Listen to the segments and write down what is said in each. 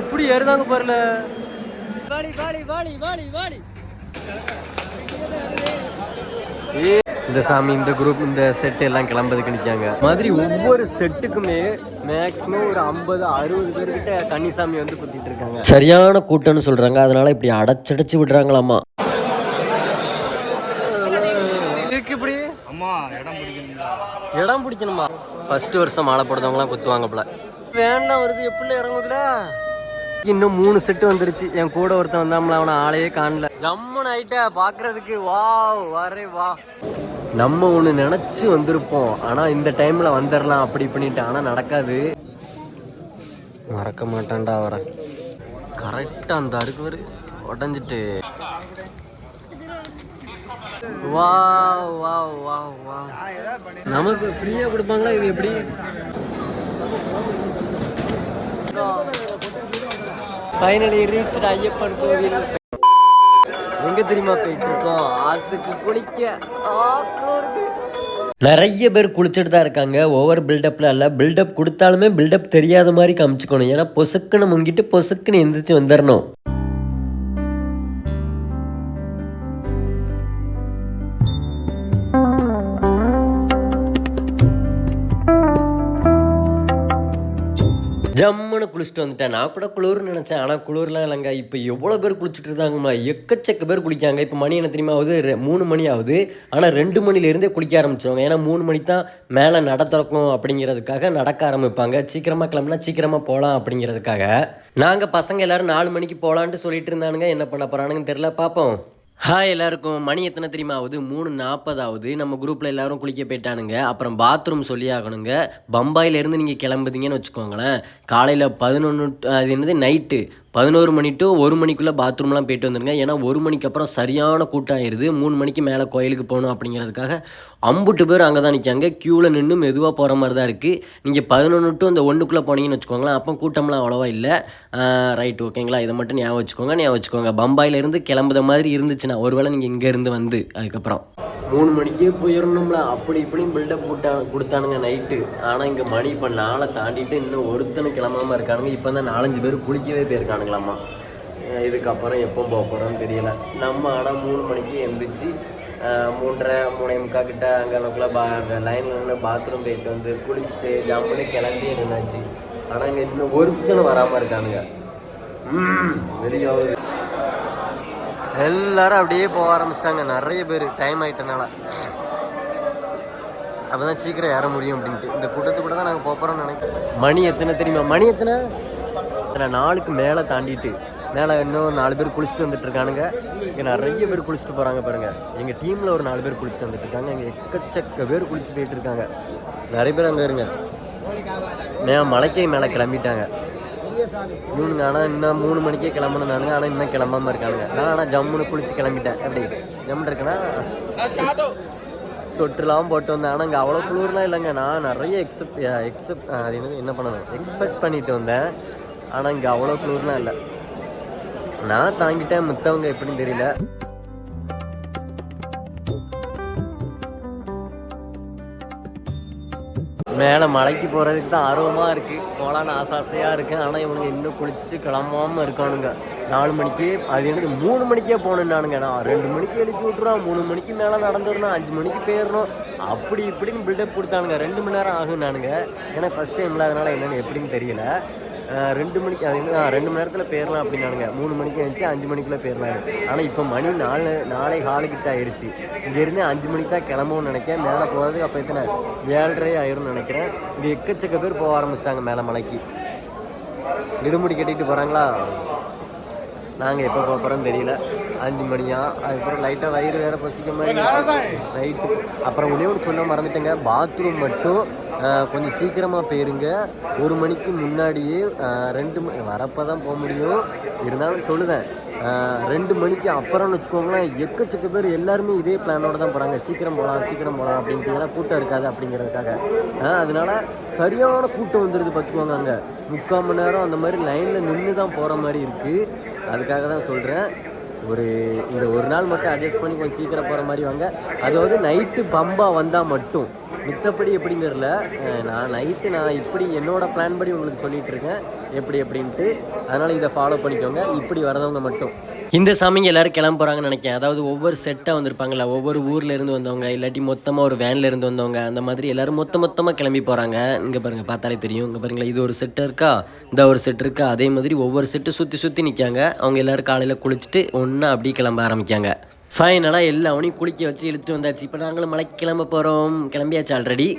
எப்படி ஏறுதாங்க பாருல. வாடி வாடி வாடி வாடி வாடி இந்த சாமி இந்த குரூப் இந்த செட் எல்லாம் கிளம்புறதுக்கு நிற்காங்க மாதிரி ஒவ்வொரு செட்டுக்குமே மேக்ஸிமம் ஒரு ஐம்பது அறுபது பேர்கிட்ட கன்னிசாமி வந்து குத்திட்டு இருக்காங்க. சரியான கூட்டம்னு சொல்றாங்க. அதனால இப்படி அடைச்சடைச்சு விடுறாங்களாமா? இதுக்கு இப்படி? அம்மா இடம் பிடிக்கணுங்களா இடம் பிடிக்கணுமா? ஃபர்ஸ்ட் வருஷம் மாலை போடுறவங்களாம் குத்துவாங்க போல. வேண்டாம் வருது எப்படி இறங்குதுல இன்னும் மூணு செட்டு வந்துருச்சு. என் கூட ஒருத்தன் வந்தாமல அவனை ஆளையே காணல. ஜம்முன்னு ஆயிட்ட பாக்குறதுக்கு. வா வரே வா. நம்ம ஒன்று நினச்சி வந்திருப்போம். ஆனால் இந்த டைமில் வந்துடலாம் அப்படி பண்ணிட்டு ஆனால் நடக்காது. மறக்க மாட்டான்டா அவரை. கரெக்டாக அந்த அறுக்கு உடஞ்சிட்டு. வா வா வா வா நமக்கு ஃப்ரீயா கொடுப்பாங்களா? இது எப்படி? ஃபைனலி ரீச் ஐயப்பன் கோவில் எங்க தெரியுமா போயிட்டு இருக்கோம் ஆற்றுக்கு குளிக்க நிறைய பேர் குளிச்சுட்டு தான் இருக்காங்க. ஓவர் பில்டப்பில் இல்லை பில்டப் கொடுத்தாலுமே பில்டப் தெரியாத மாதிரி காமிச்சுக்கணும். ஏன்னா பொசுக்குன்னு முங்கிட்டு பொசுக்குன்னு எந்திரிச்சு வந்துடணும் ஜம்முன்னு குளிச்சுட்டு வந்துட்டேன். நான் கூட குளிர்னு நினச்சேன். ஆனால் குளிர்லாம் இல்லைங்க. இப்போ எவ்வளோ பேர் குளிச்சுட்டு இருந்தாங்கம்மா எக்கச்சக்க பேர் குளிக்காங்க. இப்போ மணி என்ன தெரியுமா ஆகுது? ரெ- மூணு மணி ஆகுது. ஆனால் ரெண்டு மணிலேருந்தே குளிக்க ஆரம்பிச்சிருவாங்க. ஏன்னா மூணு மணி தான் மேலே நட திறக்கும் அப்படிங்கிறதுக்காக நடக்க ஆரம்பிப்பாங்க. சீக்கிரமாக கிளம்புனா சீக்கிரமாக போகலாம் அப்படிங்கிறதுக்காக. நாங்கள் பசங்க எல்லோரும் நாலு மணிக்கு போகலான்ட்டு சொல்லிட்டு இருந்தானுங்க. என்ன பண்ண போகிறானுங்கன்னு தெரில பார்ப்போம் ஹாய் எல்லாருக்கும். மணி எத்தனை தெரியுமா ஆகுது மூணு நாற்பதாவது நம்ம குரூப்பில் எல்லாரும் குளிக்க போயிட்டானுங்க. அப்புறம் பாத்ரூம் சொல்லி ஆகணுங்க பம்பாயிலேருந்து நீங்கள் கிளம்புதீங்கன்னு வச்சுக்கோங்களேன். காலையில் பதினொன்று அது என்னது? நைட்டு பதினோரு மணி டு ஒரு மணிக்குள்ளே பாத்ரூம்லாம் போயிட்டு வந்துருங்க. ஏன்னா ஒரு மணிக்கு அப்புறம் சரியான கூட்டம் ஆயிடுது மூணு மணிக்கு மேலே கோயிலுக்கு போகணும் அப்படிங்கிறதுக்காக அம்புட்டு பேர் அங்கே தான் நிற்காங்க க்யூவில் நின்று மெதுவாக போகிற மாதிரி தான் இருக்குது நீங்கள் பதினொன்று டு அந்த ஒன்றுக்குள்ளே போனீங்கன்னு வச்சுக்கோங்களேன் அப்போ கூட்டம்லாம் அவ்வளோவா இல்லை. ரைட் ஓகேங்களா இதை மட்டும் ஞாபகம் வச்சுக்கோங்க ஞாபகம் வச்சுக்கோங்க. பம்பாயிலேருந்து கிளம்புத மாதிரி இருந்துச்சுன்னா ஒருவேளை நீங்கள் இங்கேருந்து வந்து அதுக்கப்புறம். மூணு மணிக்கே போயிடணும்ல அப்படி இப்படியும் பில்டப் போட்டா கொடுத்தானுங்க நைட்டு ஆனால் இங்கே மணி இப்போ நாளை தாண்டிட்டு இன்னும் ஒருத்தனை கிளம்பாம இருக்கானுங்க. இப்போ தான் நாலஞ்சு பேர் குளிக்கவே போயிருக்காங்க அஹ் இதுக்கப்புறம் எப்போ போக போகிறோன்னு தெரியல. நம்ம ஆனால் மூணு மணிக்கு எந்திரிச்சு மூன்றரை மூணே முக்கா கிட்ட அங்கே நமக்குள்ள பா லைனில் நின்று பாத்ரூம் போயிட்டு வந்து குளிச்சுட்டு ஜம்முன்னு கிளம்பி நின்னாச்சு ஆனால் இங்கே இன்னும் ஒருத்தனும் வராமல் இருக்கானுங்க. வெளியாவது எல்லாரும் அப்படியே போக ஆரம்பிச்சிட்டாங்க. நிறைய பேர். டைம் ஆயிட்டனால. அப்பதான் சீக்கிரம் ஏற முடியும் அப்படின்ட்டு. இந்த கூட்டத்து கூட தான் நாங்கள் போகிறோம்னு நினைக்கிறேன் மணி எத்தனை தெரியுமா? மணி எத்தனை? எத்தனை நாளுக்கு மேலே தாண்டிட்டு மேலே இன்னும் நாலு பேர் குளிச்சுட்டு வந்துட்டு இருக்கானுங்க. இங்கே நிறைய பேர் குளிச்சுட்டு போகிறாங்க பாருங்கள் எங்கள் டீமில் ஒரு நாலு பேர் குளிச்சுட்டு வந்துட்டு இருக்காங்க. இங்கே எக்கச்சக்க பேர் குளிச்சு போயிட்டு இருக்காங்க. நிறைய பேர் அங்கே இருங்க. நான் மலைக்கை மேலே கிளம்பிட்டாங்க. இவனுங்க ஆனால் இன்னும் மூணு மணிக்கே கிளம்பணுனானுங்க ஆனால் இன்னும் கிளம்பாம இருக்கானுங்க. நான் ஆனால் ஜம்முன்னு குளிச்சு கிளம்பிட்டேன். எப்படி? ஜம்முன்னு இருக்கேன்னா சொட்டுலாம் போட்டு வந்தேன். ஆனால் இங்கே அவ்வளோ குளிர்லாம் இல்லைங்க. நான் நிறைய எக்ஸப்ட் எக்ஸப்ட் அது என்னது? என்ன பண்ணணும்? எக்ஸ்பெக்ட் பண்ணிட்டு வந்தேன். ஆனால் இங்கே அவ்வளோ குளிர்லாம் இல்லை. நான் தாங்கிட்டேன் மித்தவங்க எப்படின்னு தெரியல. மேலே மலைக்கு போகிறதுக்கு தான் ஆர்வமாக இருக்குது போகலான்னு ஆசை ஆசையாக இருக்குது ஆனால் இவனுங்க இன்னும் குளிச்சுட்டு கிளம்பாமல் இருக்கானுங்க. நாலு மணிக்கு அது எனக்கு மூணு மணிக்கே போகணுன்னானுங்க நான் ரெண்டு மணிக்கு எழுப்பி விட்ருவான் மூணு மணிக்கு மேலே நடந்துடணும் அஞ்சு மணிக்கு போயிடணும். அப்படி இப்படின்னு பில்டப் கொடுத்தானுங்க. ரெண்டு மணி நேரம் ஆகும் நானுங்க ஏன்னா ஃபஸ்ட் டைமில் அதனால் என்னென்னு எப்படின்னு தெரியல. ரெண்டு மணிக்கு அது என்ன, ரெண்டு மணி நேரத்தில் போயிடலாம் அப்படின்னானுங்க. மூணு மணிக்கு இருந்துச்சு அஞ்சு மணிக்குள்ளே போயிடலாம் ஆனால் இப்போ மணி நாலு நாளை காலுக்கிட்ட ஆயிடுச்சு இங்கேருந்து அஞ்சு மணிக்கு தான் கிளம்புன்னு நினைக்கிறேன். மேலே போகிறதுக்கு அப்போ எத்தனை? ஏழரை ஆயிரும்னு நினைக்கிறேன். இங்கே எக்கச்சக்க பேர் போக ஆரம்பிச்சிட்டாங்க மேலே மலைக்கு. இடுமுடி கட்டிட்டு போகிறாங்களா நாங்கள் எப்போ போக போகிறோம்னு தெரியல. அஞ்சு மணியா? அதுக்கப்புறம் லைட்டாக வயிறு வேறு பசிக்க மாதிரி நைட்டு அப்புறம் ஒன்றே ஒன்று சொல்ல மறந்துட்டேங்க. பாத்ரூம் மட்டும் கொஞ்சம் சீக்கிரமாக போயிருங்க. ஒரு மணிக்கு முன்னாடியே ரெண்டு மணி வரப்போ தான் போக முடியும். இருந்தாலும் சொல்லுவேன் ரெண்டு மணிக்கு அப்புறம்னு வச்சுக்கோங்களேன் எக்கச்சக்க பேர் எல்லாருமே இதே பிளானோட தான் போகிறாங்க சீக்கிரம் போகலாம் சீக்கிரம் போகலாம் அப்படின்ட்டு. கூட்டம் இருக்காது அப்படிங்கிறதுக்காக. அதனால் அதனால சரியான கூட்டம் வந்துடுது பார்த்துக்கோங்க அங்கே. முக்கால் மணி நேரம் அந்த மாதிரி லைனில் நின்று தான் போகிற மாதிரி இருக்குது அதுக்காக தான் சொல்கிறேன் ஒரு இந்த ஒரு நாள் மட்டும் அட்ஜஸ்ட் பண்ணி கொஞ்சம் சீக்கிரம் போகிற மாதிரி வாங்க. அதாவது நைட்டு பம்பா வந்தால் மட்டும். மித்தப்படி எப்படின்னு தெரில நான் நைட்டு நான் இப்படி என்னோட பிளான் படி உங்களுக்கு சொல்லிகிட்ருக்கேன் எப்படி எப்படின்ட்டு. அதனால் இதை ஃபாலோ பண்ணிக்கோங்க. இப்படி வரதவங்க மட்டும். இந்த சாமிங்க எல்லாரும் கிளம்ப போகிறாங்கன்னு நினைக்கிறேன். அதாவது ஒவ்வொரு செட்டாக வந்திருப்பாங்களா ஒவ்வொரு ஊர்ல இருந்து வந்தவங்க இல்லாட்டி மொத்தமாக ஒரு வேன்ல இருந்து வந்தவங்க அந்த மாதிரி எல்லாரும் மொத்த மொத்தமாக கிளம்பி போகிறாங்க இங்கே பாருங்க பார்த்தாலே தெரியும். இங்கே பாருங்களேன் இது ஒரு செட்டு இருக்கா? இந்த ஒரு செட் இருக்கா? அதே மாதிரி ஒவ்வொரு செட்டு சுற்றி சுற்றி நிற்காங்க அவங்க எல்லாரும் காலையில் குளிச்சுட்டு ஒன்றா அப்படியே கிளம்ப ஆரம்பிக்காங்க ஃபைனலாக எல்லாவனையும் குளிக்க வச்சு இழுத்துட்டு வந்தாச்சு. இப்போ நாங்களும் மலைக்கு கிளம்ப போகிறோம் கிளம்பியாச்சு ஆல்ரெடி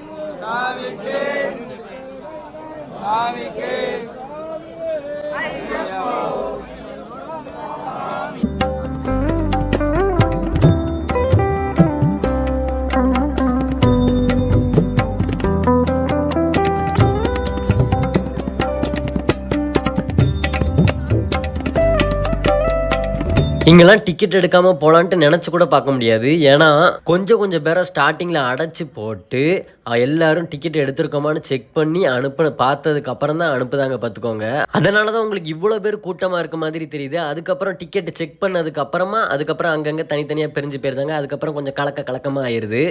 இங்கெல்லாம் டிக்கெட் எடுக்காமல் போகலான்ட்டு நினச்சி கூட பார்க்க முடியாது. ஏன்னா கொஞ்சம் கொஞ்சம் பேரை ஸ்டார்டிங்கில் அடைச்சி போட்டு எல்லாரும் டிக்கெட் எடுத்திருக்கோமான்னு செக் பண்ணி அனுப்ப பார்த்ததுக்கு அப்புறம் தான் அனுப்புதாங்க பார்த்துக்கோங்க. அதனால தான் உங்களுக்கு இவ்வளோ பேர் கூட்டமாக இருக்க மாதிரி தெரியுது. அதுக்கப்புறம் டிக்கெட் செக் பண்ணதுக்கு அப்புறமா அதுக்கப்புறம் அங்கங்கே தனித்தனியாக பிரிஞ்சு போயிருந்தாங்க. அதுக்கப்புறம் கொஞ்சம் கலக்க கலக்கமாக ஆயிடுது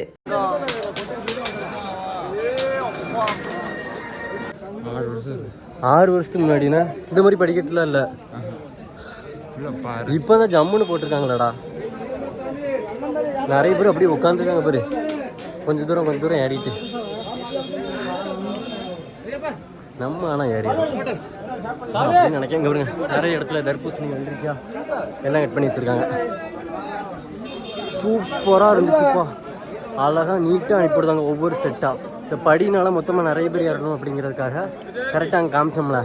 ஆறு வருஷத்துக்கு முன்னாடினா? இந்த மாதிரி படிக்கட்டுலாம் இல்லை. இப்போதான் ஜம்முன்னு போட்டிருக்காங்களாடா. நிறைய பேர் அப்படியே உட்காந்துருக்காங்க பாரு. கொஞ்சம் தூரம் கொஞ்சம் தூரம் ஏறிட்டு. நம்ம ஆனால் ஏறிடலாம். அப்படின்னு நினைக்கிறேன் இங்க பாருங்க நிறைய இடத்துல தர்பூசணி வந்துருக்கியா எல்லாம் கட் பண்ணி வச்சுருக்காங்க. சூப்பராக இருந்துச்சுப்பா அழகாக நீட்டாக அனுப்பிவிடுதாங்க ஒவ்வொரு செட்டாக இந்த படினால மொத்தமாக நிறைய பேர் ஏறணும் அப்படிங்கிறதுக்காக கரெக்டாக அங்கே காமிச்சோம்ல.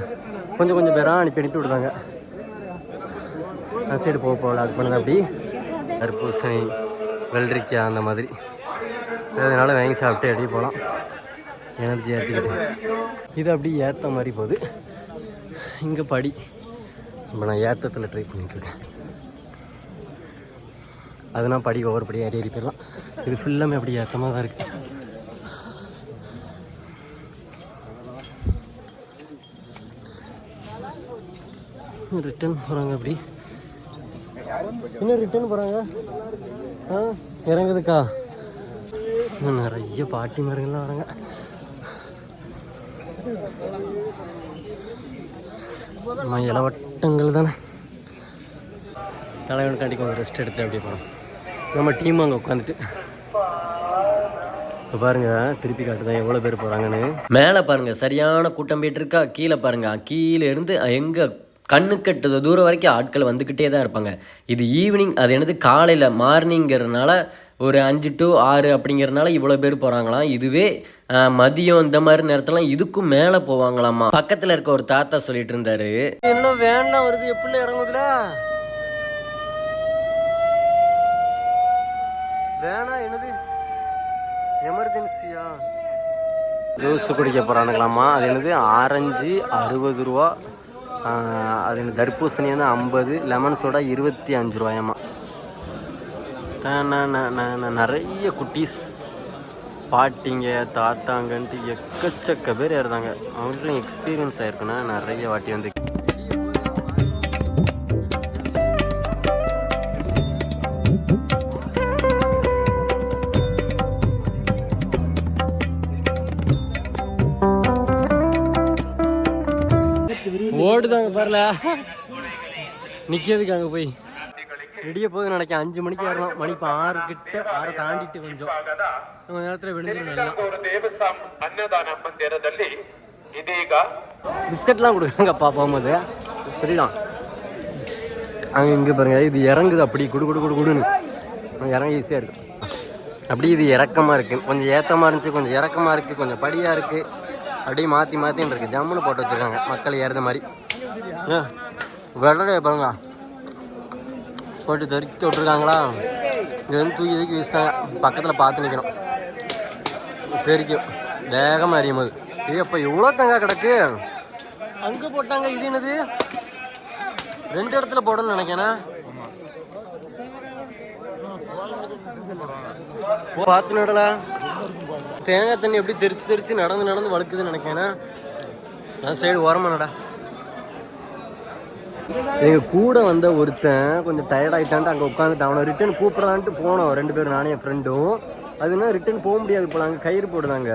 கொஞ்சம் கொஞ்சம் பேராக அனுப்பி அனுப்பி விடுதாங்க அந்த சைடு போக போகல அது பண்ணது அப்படி. தர்பூசணி வெள்ளரிக்காய் அந்த மாதிரி. அதனால வாங்கி சாப்பிட்டு அப்படியே போகலாம். எனர்ஜி ஏற்றிக்கிட்டு இது அப்படியே ஏற்ற மாதிரி போகுது. இங்கே படி. இப்போ நான் ஏற்றத்தில் ட்ரை பண்ணிட்டு இருக்கேன். அதனால் படி ஒவ்வொரு படியும் ஏறி ஏறி போயிடலாம். இது ஃபுல்லாமே அப்படி ஏற்றமாக தான் இருக்குது ரிட்டர்ன் போகிறாங்க அப்படி. என்ன ரிட்டர்ன் போகிறாங்க ஆ இறங்குதுக்கா. இன்னும் நிறைய பாட்டி மரங்கள்லாம் வராங்க. நம்ம இளவட்டங்கள் தானே. தலைவன் காட்டி கொஞ்சம் ரெஸ்ட் எடுத்துட்டு அப்படியே போகிறோம் நம்ம டீம் அங்கே உட்காந்துட்டு இப்போ பாருங்க திருப்பி காட்டுதான் எவ்வளோ பேர் போகிறாங்கன்னு மேலே பாருங்க சரியான கூட்டம் போயிட்டு இருக்கா. கீழே பாருங்க கீழே இருந்து எங்கே கண்ணு கட்டுற தூரம் வரைக்கும் ஆட்கள் வந்துக்கிட்டே தான் இருப்பாங்க. இது ஈவினிங் அது என்னது காலையில் மார்னிங்கிறதுனால ஒரு அஞ்சு டு ஆறு அப்படிங்கிறதுனால இவ்வளோ பேர் போகிறாங்களாம் இதுவே மதியம் இந்த மாதிரி நேரத்துலாம் இதுக்கும் மேலே போவாங்களாமா? பக்கத்தில் இருக்க ஒரு தாத்தா சொல்லிட்டு இருந்தாரு. என்ன வேண்டாம் வருது? எப்படி இறங்குதுல வேணாம் என்னது? எமர்ஜென்சியா ஜூஸ் குடிக்க போகிறானுங்களாம்மா அது என்னது ஆரஞ்சு அறுபது ரூபா. அது தர்பூசணி வந்து ஐம்பது லெமன் சோடா இருபத்தி அஞ்சு ரூபாயாம்மா. நான் நான் நான் நிறைய குட்டீஸ் பாட்டிங்க தாத்தாங்கன்ட்டு எக்கச்சக்க பேர் இருந்தாங்க அவங்களுக்குலாம் எக்ஸ்பீரியன்ஸ் ஆயிருக்குன்னா நிறைய வாட்டி வந்து ஓடுதாங்க பாருல. நிக்கிறதுக்கு அங்க போய். விடிய போது நினைக்க அஞ்சு மணிக்கு ஏறணும். மணி இப்போ ஆறு கிட்ட ஆற தாண்டிட்டு கொஞ்சம். கொஞ்ச நேரத்தில் விழுந்துருந்தோம் பிஸ்கட்லாம் கொடுக்குறாங்கப்பா போகும்போது. சரிதான். அங்கே இங்கே பாருங்க. இது இறங்குது அப்படி. குடு குடு குடு குடுன்னு. இறங்க ஈஸியாக இருக்கும் அப்படி இது இறக்கமாக இருக்குது கொஞ்சம் ஏத்தமாக இருந்துச்சு. கொஞ்சம் இறக்கமாக இருக்குது கொஞ்சம் படியாக இருக்குது அப்படியே மாற்றி மாற்றின்னு இருக்குது ஜம்முன்னு போட்டு வச்சுருக்காங்க. மக்கள் ஏறுத மாதிரி. ஏ வெள்ளடைய பாருங்க. போட்டு தெறிக்க விட்ருக்காங்களா இது வந்து தூக்கி தூக்கி வீசிட்டாங்க. பக்கத்தில் பார்த்து நிற்கணும் தெரிக்கும். வேகமாக அறியும் போது. இது அப்போ எவ்வளோ தங்கா கிடக்கு. அங்கே போட்டாங்க. இது என்னது? ரெண்டு இடத்துல போடணும்னு நினைக்கிறேன் பார்த்து நடலாம் தேங்காய் தண்ணி எப்படி தெரிச்சு தெரிச்சு நடந்து நடந்து வழுக்குதுன்னு நினைக்கிறேன். நான் சைடு ஓரமானடா நட எங்கள் கூட வந்த ஒருத்தன் கொஞ்சம் டயர்ட் ஆகிட்டான்ட்டு அங்கே உட்காந்துட்டு அவனை ரிட்டர்ன் கூப்பிடலான்ட்டு போனோம். ரெண்டு பேரும் நானே என் ஃப்ரெண்டும் அதுனா ரிட்டர்ன் போக முடியாது போல. அங்கே கயிறு போடுதாங்க.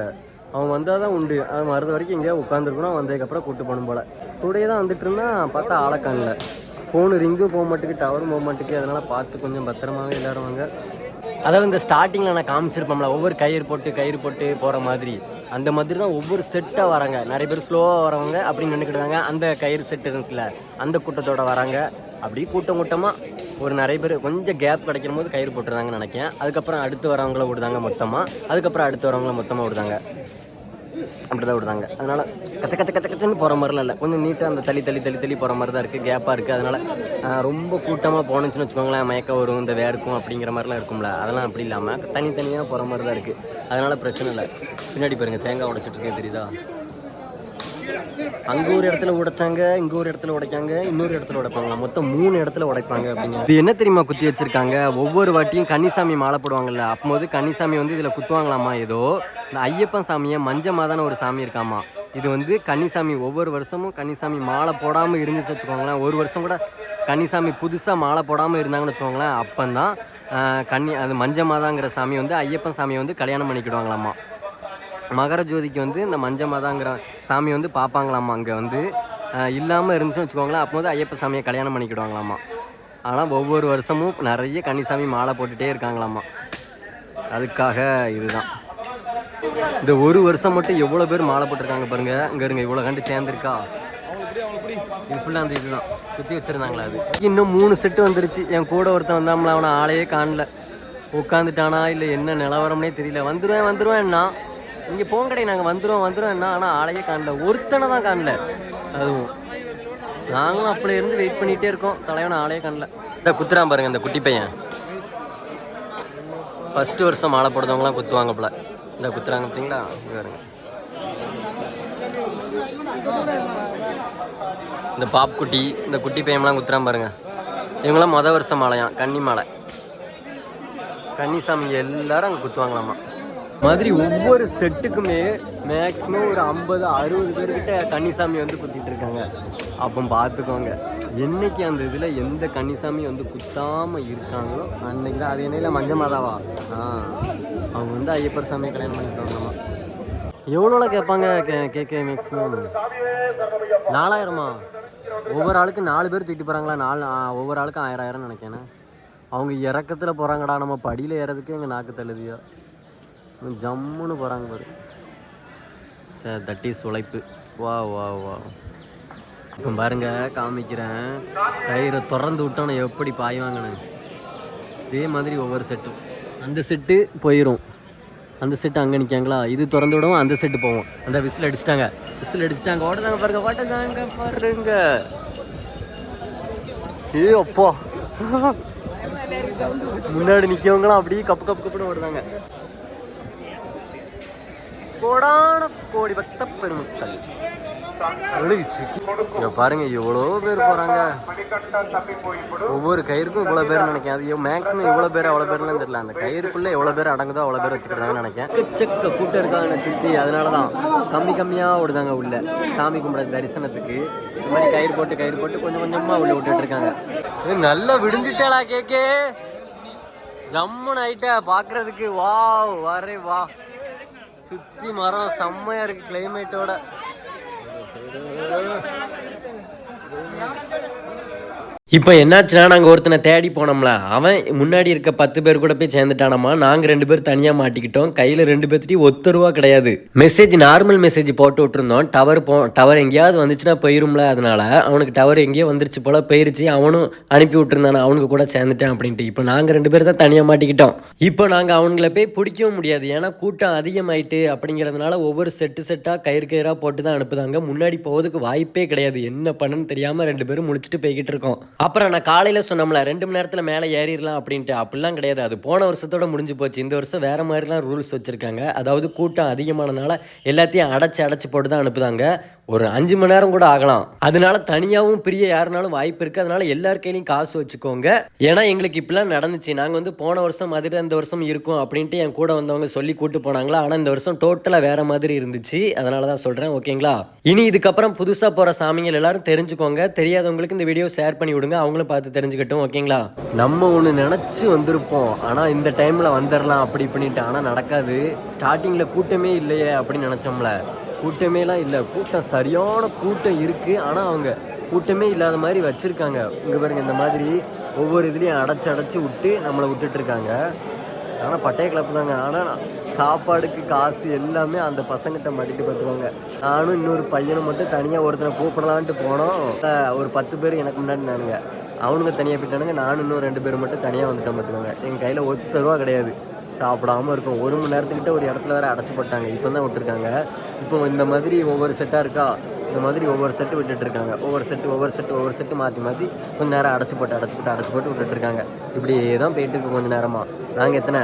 அவன் வந்தால் தான் உண்டு. அவன் வர்றது வரைக்கும் எங்கேயா உட்காந்துருக்கணும் வந்ததுக்கப்புறம் கூட்டு போகணும் போல. டுடே தான் வந்துட்டு இருந்தான். பார்த்தா ஆளை ஃபோனு ரிங்கும் போக மாட்டேக்கு டவரும் போக மாட்டேக்கு. அதனால் பார்த்து கொஞ்சம் பத்திரமாவே எல்லாரும் வாங்க. அதாவது இந்த ஸ்டார்டிங்கில் நான் காமிச்சிருப்போம்ல ஒவ்வொரு கயிறு போட்டு கயிறு போட்டு போகிற மாதிரி. அந்த மாதிரி தான் ஒவ்வொரு செட்டாக வராங்க. நிறைய பேர் ஸ்லோவாக வரவங்க அப்படின்னு நினைக்கிடுவாங்க அந்த கயிறு செட் இருக்குல்ல அந்த கூட்டத்தோட வராங்க. அப்படி கூட்டம் கூட்டமாக ஒரு நிறைய பேர் கொஞ்சம் கேப் கிடைக்கும் போது கயிறு போட்டுருந்தாங்கன்னு நினைக்கிறேன். அதுக்கப்புறம் அடுத்து வரவங்கள விடுதாங்க மொத்தமாக அதுக்கப்புறம் அடுத்து வரவங்கள மொத்தமாக விடுதாங்க. அப்படி தான் விடுதாங்க அதனால் கச்ச கச்ச கச்ச கச்சன்னு போகிற மாதிரிலாம் இல்லை. கொஞ்சம் நீட்டாக அந்த தள்ளி தள்ளி தள்ளி தள்ளி போகிற மாதிரி தான் இருக்குது கேப்பாக இருக்குது அதனால் ரொம்ப கூட்டமாக போணுச்சுன்னு வச்சுக்கோங்களேன். மயக்கம் வரும் இந்த வேர்க்கும் அப்படிங்கிற மாதிரிலாம் இருக்கும்ல. அதெல்லாம் அப்படி இல்லாமல் தனித்தனியாக போகிற மாதிரி தான் இருக்குது அதனால் பிரச்சனை இல்லை. பின்னாடி பாருங்கள் தேங்காய் உடைச்சிட்ருக்கேன் தெரியுதா? அங்கே ஒரு இடத்துல உடைச்சாங்க இங்கே ஒரு இடத்துல உடைக்காங்க இன்னொரு இடத்துல உடைப்பாங்களா? மொத்தம் மூணு இடத்துல உடைப்பாங்க அப்படிங்க. இது என்ன தெரியுமா குத்தி வச்சிருக்காங்க? ஒவ்வொரு வாட்டியும் கன்னிசாமி மாலை போடுவாங்கல்ல அப்போது கன்னிசாமி வந்து இதில் குத்துவாங்களாமா ஏதோ? இந்த ஐயப்பன் சாமியை மஞ்ச மாதான ஒரு சாமி இருக்காமா? இது வந்து கன்னிசாமி ஒவ்வொரு வருஷமும் கன்னிசாமி மாலை போடாமல் இருந்துச்சு வச்சுக்கோங்களேன். ஒரு வருஷம் கூட கன்னிசாமி புதுசாக மாலை போடாமல் இருந்தாங்கன்னு வச்சுக்கோங்களேன். அப்போந்தான் கன்னி அது மஞ்ச மாதாங்கிற சாமி வந்து ஐயப்பன் சாமியை வந்து கல்யாணம் பண்ணிக்கிடுவாங்களாமா? மகர ஜோதிக்கு வந்து இந்த மஞ்சமாதாங்கிற சாமி வந்து பார்ப்பாங்களாமா அங்கே வந்து. இல்லாமல் இருந்துச்சுன்னு வச்சுக்கோங்களேன். அப்போ வந்து ஐயப்ப சாமியை கல்யாணம் பண்ணிக்கிடுவாங்களாமா ஆனால் ஒவ்வொரு வருஷமும் நிறைய கன்னிசாமி மாலை போட்டுகிட்டே இருக்காங்களாமா அதுக்காக இதுதான். இந்த ஒரு வருஷம் மட்டும் எவ்வளோ பேர் மாலை போட்டிருக்காங்க பாருங்க. இங்கே இருங்க இவ்வளோ கண்டு சேர்ந்துருக்கா? இது ஃபுல்லாக அந்த இதுதான். சுற்றி வச்சுருந்தாங்களா அது? இன்னும் மூணு செட்டு வந்துருச்சு. என் கூட ஒருத்தன் வந்தாமல அவனை ஆளையே காணல. உட்காந்துட்டானா இல்லை என்ன நிலவரம்னே தெரியல. வந்துடுவேன் வந்துடுவேன்னா இங்கே போங்கடை நாங்கள் வந்துடுவோம் வந்துடுவோம் என்ன ஆனால் ஆளையே காணல. ஒருத்தனை தான் காணல. அதுவும். நாங்களும் அப்படி இருந்து வெயிட் பண்ணிகிட்டே இருக்கோம். தலைவன் ஆளையே காணல. இந்த குத்துறான் பாருங்க இந்த குட்டி பையன். ஃபர்ஸ்ட் வருஷம் மாலை போடுறவங்களாம் குத்துவாங்க போல. இந்த குத்துறாங்க பார்த்தீங்களா? பாருங்க. இந்த பாப் குட்டி இந்த குட்டி பையன்லாம் குத்துறான் பாருங்க. இவங்களாம் மொதல் வருஷம் மாலையாம். கன்னி மாலை. கன்னிசாமி எல்லாரும் அங்கே குத்துவாங்களாமா? மாதிரி ஒவ்வொரு செட்டுக்குமே மேக்ஸிமம் ஒரு ஐம்பது அறுபது பேர்கிட்ட கன்னிசாமி வந்து குத்திட்டு இருக்காங்க. அப்போ பார்த்துக்கோங்க என்னைக்கு அந்த இதில் எந்த கன்னிசாமி வந்து குத்தாமல் இருக்காங்களோ அன்னைக்கு தான் அது என்னையில் மஞ்ச மாதாவா? ஆ அவங்க வந்து ஐயப்பர் சாமியை கல்யாணம் பண்ணிக்கிறாங்கம்மா எவ்வளோல கேட்பாங்க? கே கேட்க மேக்ஸிமம் நாலாயிரமா? ஒவ்வொரு ஆளுக்கு நாலு பேர் தூக்கிட்டு போகிறாங்களா நாலு ஒவ்வொரு ஆளுக்கும் ஆயிரம் ஆயிரம் நினைக்கிறேன். அவங்க இறக்கத்தில் போகிறாங்கடா நம்ம படியில் ஏறதுக்கு எங்கள் நாக்கு தள்ளுதியோ? ஜம்முன்னு போகிறாங்க பாரு. சார் தட் இஸ் உழைப்பு. வா வா வா இப்போ பாருங்க காமிக்கிறேன். கயிறை திறந்து விட்டோன்னு எப்படி பாய்வாங்கன்னு இதே மாதிரி ஒவ்வொரு செட்டும். அந்த செட்டு போயிடும் அந்த செட்டு அங்கே நிற்காங்களா இது திறந்து விடவும் அந்த செட்டு போவோம் அந்த விசில் அடிச்சிட்டாங்க. விசில் அடிச்சிட்டாங்க. ஓடுதாங்க பாருங்க ஓடுதாங்க பாருங்க. ஏ அப்பா. முன்னாடி நிற்கவங்களாம் அப்படியே கப்பு கப்பு கப்புன்னு ஓடுதாங்க கோடான கோடி பக்த பெருமக்கள். இங்க பாருங்க எவ்வளோ பேர் போறாங்க. ஒவ்வொரு கயிறுக்கும் இவ்வளோ பேர் நினைக்கிறேன். அது மேக்ஸிமம் இவ்வளோ பேர் அவ்வளோ பேர்லாம் தெரியல. அந்த கயிறுக்குள்ள எவ்வளோ பேர் அடங்குதோ அவ்வளோ பேர் வச்சுக்கிறாங்கன்னு நினைக்கிறேன். செக்க கூட்டம் இருக்காங்க சுற்றி அதனால தான் கம்மி கம்மியாக ஓடுதாங்க உள்ள. சாமி கும்பிட தரிசனத்துக்கு. இந்த மாதிரி கயிறு போட்டு கயிறு போட்டு கொஞ்சம் கொஞ்சமாக உள்ள விட்டுட்டு இருக்காங்க. நல்லா விடிஞ்சிட்டாளா கேக்கே? ஜம்முன்னு ஆயிட்டா பார்க்கறதுக்கு வா வரே வா. சுத்தி மரம் செம்மையா இருக்கு கிளைமேட்டோட இப்போ என்னாச்சுன்னா நாங்கள் ஒருத்தனை தேடி போனோம்ல. அவன் முன்னாடி இருக்க பத்து பேர் கூட போய் சேர்ந்துட்டானம்மா. நாங்கள் ரெண்டு பேர் தனியாக மாட்டிக்கிட்டோம். கையில் ரெண்டு பேர்த்திட்டையும் ஒத்த ரூபா கிடையாது. மெசேஜ் நார்மல் மெசேஜ் போட்டு விட்டுருந்தோம். டவர் போ டவர் எங்கேயாவது வந்துச்சுன்னா போயிரும்ல அதனால அவனுக்கு டவர் எங்கேயோ வந்துருச்சு போல போயிருச்சு. அவனும் அனுப்பி விட்டுருந்தானே அவனுக்கு கூட சேர்ந்துட்டேன் அப்படின்ட்டு. இப்போ நாங்கள் ரெண்டு பேர் தான் தனியாக மாட்டிக்கிட்டோம். இப்போ நாங்கள் அவங்கள போய் பிடிக்கவும் முடியாது. ஏன்னா கூட்டம் அதிகமாயிட்டு அப்படிங்கிறதுனால ஒவ்வொரு செட்டு செட்டாக கயிறு கயிறாக போட்டு தான் அனுப்புதாங்க. முன்னாடி போவதுக்கு வாய்ப்பே கிடையாது. என்ன பண்ணுன்னு தெரியாமல் ரெண்டு பேரும் முடிச்சுட்டு போய்கிட்டு இருக்கோம். அப்புறம் நான் காலையில் சொன்னோம்ல ரெண்டு மணி நேரத்தில் மேலே ஏறிடலாம் அப்படின்ட்டு. அப்படிலாம் கிடையாது. அது போன வருஷத்தோட முடிஞ்சு போச்சு. இந்த வருஷம் வேறு மாதிரிலாம் ரூல்ஸ் வச்சுருக்காங்க. அதாவது கூட்டம் அதிகமானனால எல்லாத்தையும் அடைச்சி அடைச்சி போட்டு தான் அனுப்புதாங்க. ஒரு அஞ்சு மணி நேரம் கூட ஆகலாம். அதனால தனியாகவும் பிரிய யாருனாலும் வாய்ப்பு இருக்குது அதனால எல்லார் கையிலையும் காசு வச்சுக்கோங்க. ஏன்னா எங்களுக்கு இப்படிலாம் நடந்துச்சு. நாங்கள் வந்து போன வருஷம் மாதிரி இந்த வருஷம் இருக்கும் அப்படின்ட்டு என் கூட வந்தவங்க சொல்லி கூட்டு போனாங்களா. ஆனால் இந்த வருஷம் டோட்டலாக வேறு மாதிரி இருந்துச்சு. அதனால தான் சொல்கிறேன் ஓகேங்களா? இனி இதுக்கப்புறம் புதுசாக போகிற சாமிகள் எல்லாரும் தெரிஞ்சுக்கோங்க. தெரியாதவங்களுக்கு இந்த வீடியோ ஷேர் பண்ணி விடுங்க. அவங்களும் பார்த்து தெரிஞ்சுக்கட்டும் ஓகேங்களா? நம்ம ஒன்று நினச்சி வந்திருப்போம். ஆனால் இந்த டைமில் வந்துடலாம் அப்படி பண்ணிட்டு ஆனால் நடக்காது. ஸ்டார்டிங்கில் கூட்டமே இல்லையே அப்படின்னு நினச்சோம்ல. கூட்டமேலாம் இல்லை. கூட்டம் சரியான கூட்டம் இருக்குது ஆனால் அவங்க கூட்டமே இல்லாத மாதிரி வச்சுருக்காங்க. இங்கே பாருங்க இந்த மாதிரி ஒவ்வொரு இதுலேயும் அடைச்சி அடைச்சி விட்டு நம்மளை விட்டுட்டு இருக்காங்க. ஆனால் பட்டைய கிளப்பு தாங்க. ஆனால் சாப்பாடுக்கு காசு எல்லாமே அந்த பசங்கிட்ட மாட்டிட்டு பார்த்துவாங்க நானும் இன்னொரு பையனை மட்டும் தனியாக ஒருத்தனை கூப்பிடலான்ட்டு போனோம். ஒரு பத்து பேர் எனக்கு முன்னாடி நானுங்க அவனுங்க தனியாக போயிட்டானுங்க. நானும் இன்னும் ரெண்டு பேர் மட்டும் தனியாக வந்துட்டோம் பார்த்துக்கோங்க எங்கள் கையில் ஒத்த ரூபா கிடையாது. சாப்பிடாம இருக்கும். ஒரு மணி நேரத்துக்கிட்ட ஒரு இடத்துல வேற அடைச்சி போட்டாங்க இப்போ தான் விட்டுருக்காங்க. இப்போ இந்த மாதிரி ஒவ்வொரு செட்டாக இருக்கா? இந்த மாதிரி ஒவ்வொரு செட்டு விட்டுட்டு இருக்காங்க ஒவ்வொரு செட்டு ஒவ்வொரு செட்டு ஒவ்வொரு செட்டு மாற்றி மாற்றி கொஞ்சம் நேரம் அடைச்சி போட்டு அடைச்சி போட்டு அடைச்சி போட்டு விட்டுட்டுருக்காங்க. இப்படி இப்படியே தான் போயிட்டு இருக்கு கொஞ்சம் நேரமாக நாங்கள் எத்தனை?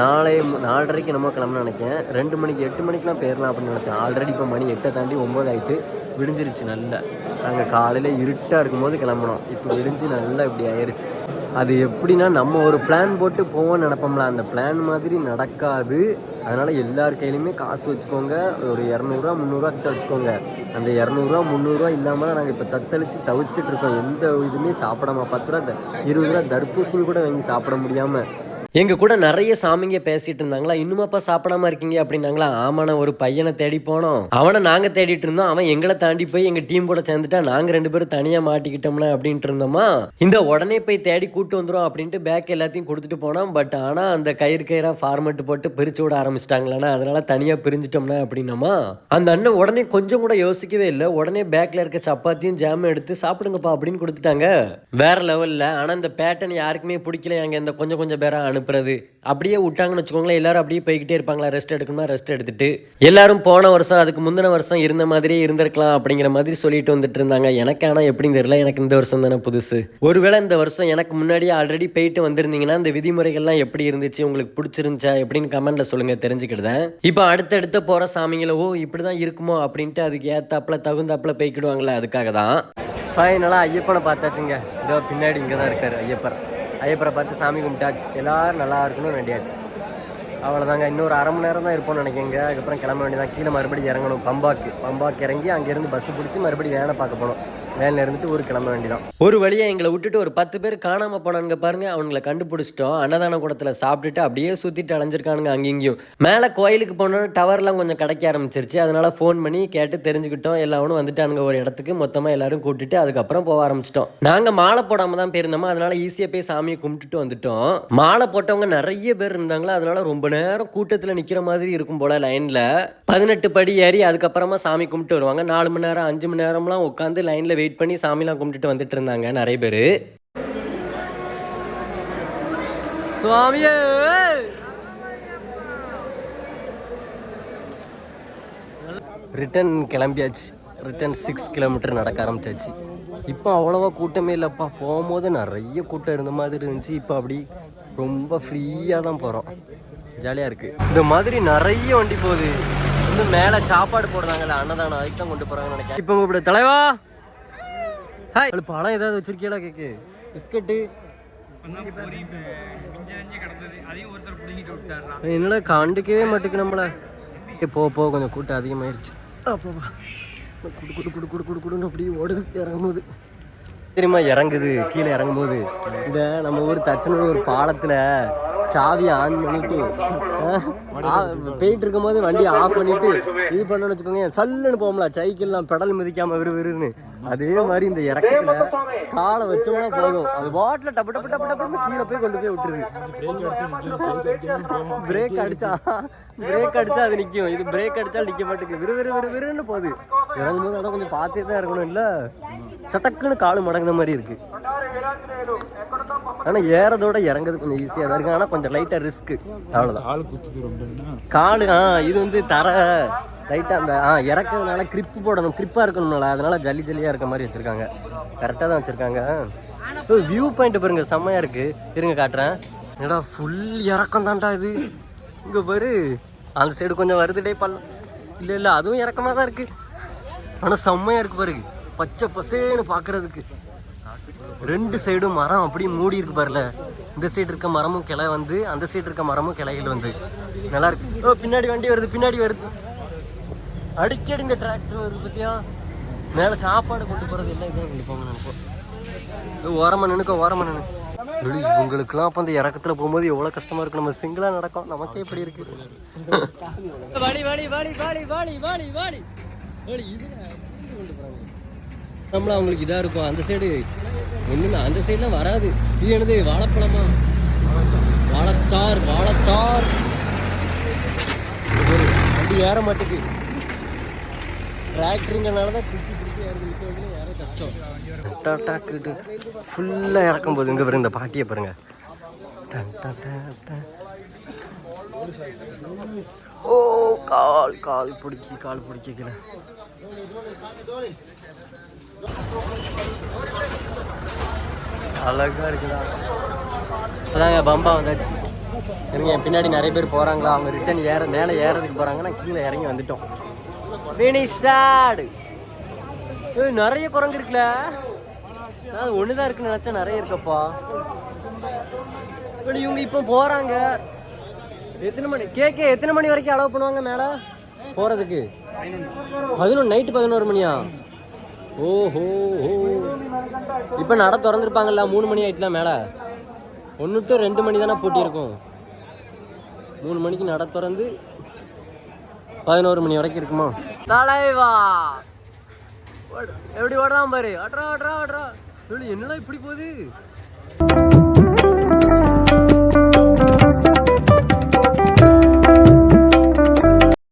நாளை நாலரைக்கு நம்ம கிளம்புன்னு நினைக்கிறேன். ரெண்டு மணிக்கு எட்டு மணிக்கெலாம் போயிடலாம் அப்படின்னு நினச்சேன். ஆல்ரெடி இப்போ மணி எட்டை தாண்டி ஒம்பது ஆகிட்டு விடிஞ்சிருச்சு நல்லா. நாங்கள் காலையில் இருட்டாக இருக்கும்போது கிளம்புனோம். இப்போ விடிஞ்சு நல்லா இப்படி ஆயிடுச்சு அது எப்படின்னா நம்ம ஒரு பிளான் போட்டு போவோம்னு நினப்போம்ல அந்த பிளான் மாதிரி நடக்காது. அதனால் எல்லார் கையிலையுமே காசு வச்சுக்கோங்க. ஒரு இரநூறுவா முந்நூறுரூவா கிட்ட வச்சுக்கோங்க. அந்த இரநூறுவா முந்நூறுரூவா இல்லாமல் நாங்கள் இப்போ தத்தளித்து தவிச்சிட்ருக்கோம் எந்த இதுவுமே சாப்பிடாம பத்து ரூபா த- இருபது ரூபா தர்பூசணி கூட வாங்கி சாப்பிட முடியாமல் எங்க கூட நிறைய சாமிங்க பேசிட்டு இருந்தாங்களா? இன்னுமாப்பா சாப்பிடாம இருக்கீங்க அப்படின்னாங்களா? ஆமாண்ணா ஒரு பையனை தேடி போனோம். அவனை நாங்க தேடிட்டு இருந்தோம். அவன் எங்களை தாண்டி போய் எங்க டீம் கூட சேர்ந்துட்டா நாங்க ரெண்டு பேரும் தனியா மாட்டிக்கிட்டோம்ல அப்படின்ட்டு இருந்தோமா? இந்த உடனே போய் தேடி கூட்டு வந்துரும் அப்படின்ட்டு பேக் எல்லாத்தையும் கொடுத்துட்டு போனோம். பட் ஆனா அந்த கயிறு கயிறா ஃபார்மெட் போட்டு பிரிச்சு விட ஆரம்பிச்சிட்டாங்களாண்ணா. அதனால தனியா பிரிஞ்சிட்டோம்னா அப்படின்னோமா? அந்த அண்ணன் உடனே கொஞ்சம் கூட யோசிக்கவே இல்லை. உடனே பேக்ல இருக்க சப்பாத்தியும் ஜாமும் எடுத்து சாப்பிடுங்கப்பா அப்படின்னு கொடுத்துட்டாங்க. வேற லெவல்ல ஆனா இந்த பேட்டர்ன் யாருக்குமே பிடிக்கல அங்க இந்த கொஞ்சம் கொஞ்சம் பேரா அனுப்புறது அப்படியே விட்டாங்கன்னு வச்சுக்கோங்களேன் எல்லாரும் அப்படியே போய்கிட்டே இருப்பாங்களா? ரெஸ்ட் எடுக்கணுமா? ரெஸ்ட் எடுத்துட்டு. எல்லாரும் போன வருஷம் அதுக்கு முந்தின வருஷம் இருந்த மாதிரியே இருந்திருக்கலாம் அப்படிங்கிற மாதிரி சொல்லிட்டு வந்துட்டு இருந்தாங்க. எனக்கு ஆனால் எப்படின்னு தெரியல. எனக்கு இந்த வருஷம் தானே புதுசு. ஒருவேளை இந்த வருஷம் எனக்கு முன்னாடியே ஆல்ரெடி போயிட்டு வந்திருந்தீங்கன்னா இந்த விதிமுறைகள்லாம் எப்படி இருந்துச்சு? உங்களுக்கு பிடிச்சிருந்துச்சா? எப்படின்னு கமெண்ட்ல சொல்லுங்க. தெரிஞ்சுக்கிடுதேன் இப்போ அடுத்தடுத்து போற சாமிங்கள ஓ இப்படிதான் இருக்குமோ? அப்படின்ட்டு அதுக்கு ஏத்தாப்புல தகுந்தாப்புல போய்க்கிடுவாங்களே அதுக்காக தான். ஃபைனலாக ஐயப்பனை பார்த்தாச்சுங்க. இதோ பின்னாடி இங்கே தான் இருக்காரு ஐயப்பன் ஐயப்பரை பார்த்து சாமி கும்பிட்டாச்சு. எல்லோரும் நல்லா இருக்கணும்னு வேண்டியாச்சு. அவ்வளோதாங்க இன்னொரு அரை மணி நேரம் தான் இருப்போம்னு நினைக்கிங்க. அதுக்கப்புறம் கிளம்ப வேண்டியதான் கீழே மறுபடியும் இறங்கணும். பம்பாக்கு. பம்பாக்கு இறங்கி அங்கேருந்து பஸ்ஸு பிடிச்சி மறுபடியும் வேனை பார்க்க போகணும் வேனில் இருந்துட்டு ஊருக்கு கிளம்ப வேண்டியதான் ஒரு வழியாக எங்களை விட்டுட்டு ஒரு பத்து பேர் காணாமல் போனானுங்க பாருங்க அவங்களை கண்டுபிடிச்சிட்டோம். அன்னதான கூடத்தில் சாப்பிட்டுட்டு அப்படியே சுற்றிட்டு அலைஞ்சிருக்கானுங்க அங்கேயும் இங்கேயும். மேலே கோயிலுக்கு போனோம் டவர்லாம் கொஞ்சம் கிடைக்க ஆரம்பிச்சிருச்சு. அதனால் ஃபோன் பண்ணி கேட்டு தெரிஞ்சுக்கிட்டோம். எல்லாரும் வந்துட்டானுங்க ஒரு இடத்துக்கு. மொத்தமாக எல்லாரும் கூட்டிட்டு அதுக்கப்புறம் போக ஆரம்பிச்சிட்டோம். நாங்கள் மாலை போடாமல் தான் போயிருந்தோமா அதனால் ஈஸியாக போய் சாமியை கும்பிட்டுட்டு வந்துட்டோம். மாலை போட்டவங்க நிறைய பேர் இருந்தாங்களா அதனால ரொம்ப நேரம் கூட்டத்தில் நிற்கிற மாதிரி இருக்கும் போல லைனில். பதினெட்டு படி ஏறி அதுக்கப்புறமா சாமி கும்பிட்டு வருவாங்க. நாலு மணி நேரம் அஞ்சு மணி நேரம்லாம் உட்காந்து லைனில் வெயிட் பண்ணி சாமிலாம் கும்பிட்டுட்டு வந்துட்டு இருந்தாங்க நிறைய பேர். சுவாமியே ரிட்டன் கிளம்பியாச்சு. ரிட்டன் சிக்ஸ் கிலோமீட்டர் நடக்க ஆரம்பிச்சாச்சு. இப்போ அவ்வளோவா கூட்டமே இல்லைப்பா. போகும்போது நிறைய கூட்டம் இருந்த மாதிரி இருந்துச்சு. இப்போ அப்படி ரொம்ப ஃப்ரீயாக தான் போகிறோம் ஜாலியாக இருக்குது இந்த மாதிரி நிறைய வண்டி போகுது. இன்னும் மேலே சாப்பாடு போடுறாங்கல்ல அன்னதானம் அதுக்கு தான் கொண்டு போகிறாங்கன்னு நினைக்கிறேன். இப்போ உங்க தலைவா? ஹாய் பழம் ஏதாவது வச்சிருக்கீங்களா கேக்கு? பிஸ்கட்டு. என்னடா கண்டுக்கவே மாட்டேங்குது நம்மள. போ போ கொஞ்சம் கூட்டம் அதிகமாயிருச்சு. அப்பா குடு குடு குடு குடு குடு குடுன்னு அப்படியே ஓடுது இறங்கும்போது. தெரியுமா இறங்குது கீழே இறங்கும்போது. இந்த நம்ம ஊர் தச்சனூர் ஒரு பாலத்தில் சாவியை ஆன் பண்ணிட்டு ஆஹ், ஆ- போயிட்டு இருக்கும்போது ஆஃப் பண்ணிட்டு இது பண்ணணும்னு வச்சுக்கோங்க சல்லுன்னு போகல சைக்கிள்லாம் பெடல் மிதிக்காம விறு விறுன்னு. அதே மாதிரி இந்த இறக்கத்துல காலை வச்சோம்னா போதும். அது பாட்டில் டப்பு டப்பு டப்பு டப்பு கீழே போய் கொண்டு போய் விட்டுருது. பிரேக் அடிச்சா பிரேக் அடிச்சா அது நிற்கும் இது பிரேக் அடிச்சா நிற்க மாட்டேங்குது. விறு விறு விறு விறுன்னு போகுது. இறங்கும்போது அதான் கொஞ்சம் பார்த்துட்டு தான் இருக்கணும் இல்லை? சட்டக்குன்னு காலு மடங்குற மாதிரி இருக்கு. ஆனால் ஏறதோட இறங்குறது கொஞ்சம் ஈஸியாக தான் இருக்கு. ஆனால் கொஞ்சம் லைட்டாக ரிஸ்க்கு அவ்வளோதான் குத்துது ரொம்ப காலு ஆ இது வந்து தர லைட்டாக அந்த ஆ இறக்கிறதுனால கிரிப்பு போடணும். கிரிப்பாக இருக்கணும்னால அதனால ஜல்லி ஜல்லியாக இருக்க மாதிரி வச்சுருக்காங்க. கரெக்டாக தான் வச்சுருக்காங்க. வியூ பாயிண்ட் பாருங்க செம்மையாக இருக்குது இருங்க காட்டுறேன். என்னடா ஃபுல் இறக்கம் தான்டா இது. இங்கே பாரு. அந்த சைடு கொஞ்சம் வருதுடே பள்ளம். இல்லை இல்லை அதுவும் இறக்கமாக தான் இருக்குது ஆனால் செம்மையாக இருக்கு பாருங்க. பச்சை பசேன்னு பார்க்குறதுக்கு ரெண்டு சைடும் மரம் அப்படியே மூடி இருக்கு பாருல. இந்த சைடு இருக்க மரமும் கிளை வந்து அந்த சைடு இருக்க மரமும் கிளைகள் வந்து. நல்லா இருக்கு. ஓ பின்னாடி வண்டி வருது பின்னாடி வருது. அடிக்கடி இந்த டிராக்டர் வருது பார்த்தியா மேலே சாப்பாடு கொண்டு போகிறது எல்லாம் இதான் கொண்டு போங்க நினைப்போம். ஓரமாக நினைக்க ஓரமாக நினை உங்களுக்குலாம் அப்போ அந்த இறக்கத்தில் போகும்போது எவ்வளோ கஷ்டமாக இருக்கு. நம்ம சிங்கிளாக நடக்கும். நமக்கே இப்படி இருக்கு. வாடி வாடி வாடி வாடி வாடி வாடி வாடி வாடி இது நம்மளும் அவங்களுக்கு இதாக இருக்கும். அந்த சைடு ஒன்றுமே அந்த சைடெலாம் வராது. இது என்னது வாழைப்பழமா? வாழைத்தார் வாழைத்தார். ஒரு வண்டி ஏற மாட்டேங்குது. டிராக்டருங்கனால தான் திருப்பி திருப்பி ஏறது. ஏற கஷ்டம். டாட்டாக்கிட்டு ஃபுல்லாக இறக்கும் போது இங்கே பாருங்க இந்த பாட்டியை பாருங்க. ஓ கால் கால் பிடிக்கி கால் பிடிக்கல அழகா இருக்குதா அதாங்க பம்பா வந்தாச்சு. இருங்க என் பின்னாடி நிறைய பேர் போகிறாங்களா அவங்க ரிட்டன் ஏற மேலே ஏறதுக்கு போகிறாங்க நான் கீழே இறங்கி வந்துட்டோம். ஃபினிஷாடு நிறைய குரங்கு இருக்குல்ல? அது ஒன்று தான் இருக்குன்னு நினச்சா நிறைய இருக்கப்பா. இப்படி இவங்க இப்போ போகிறாங்க எத்தனை மணி? கேக்கே எத்தனை மணி வரைக்கும் அலோவ் பண்ணுவாங்க மேலே? போகிறதுக்கு பதினொன்று நைட்டு பதினோரு மணியா? ஓஹோ இப்போ நட திறந்துருப்பாங்கல்ல மூணு மணி ஆயிட்டுலாம் மேலே. ஒன்று டு ரெண்டு மணி தானே போட்டி இருக்கும். மூணு மணிக்கு நட திறந்து பதினோரு மணி வரைக்கும் இருக்குமா? தலைவா. எப்படி ஓடலாம் பாரு. அட்ரா அட்ரா அட்ரா சொல்லு என்னடா இப்படி போகுது?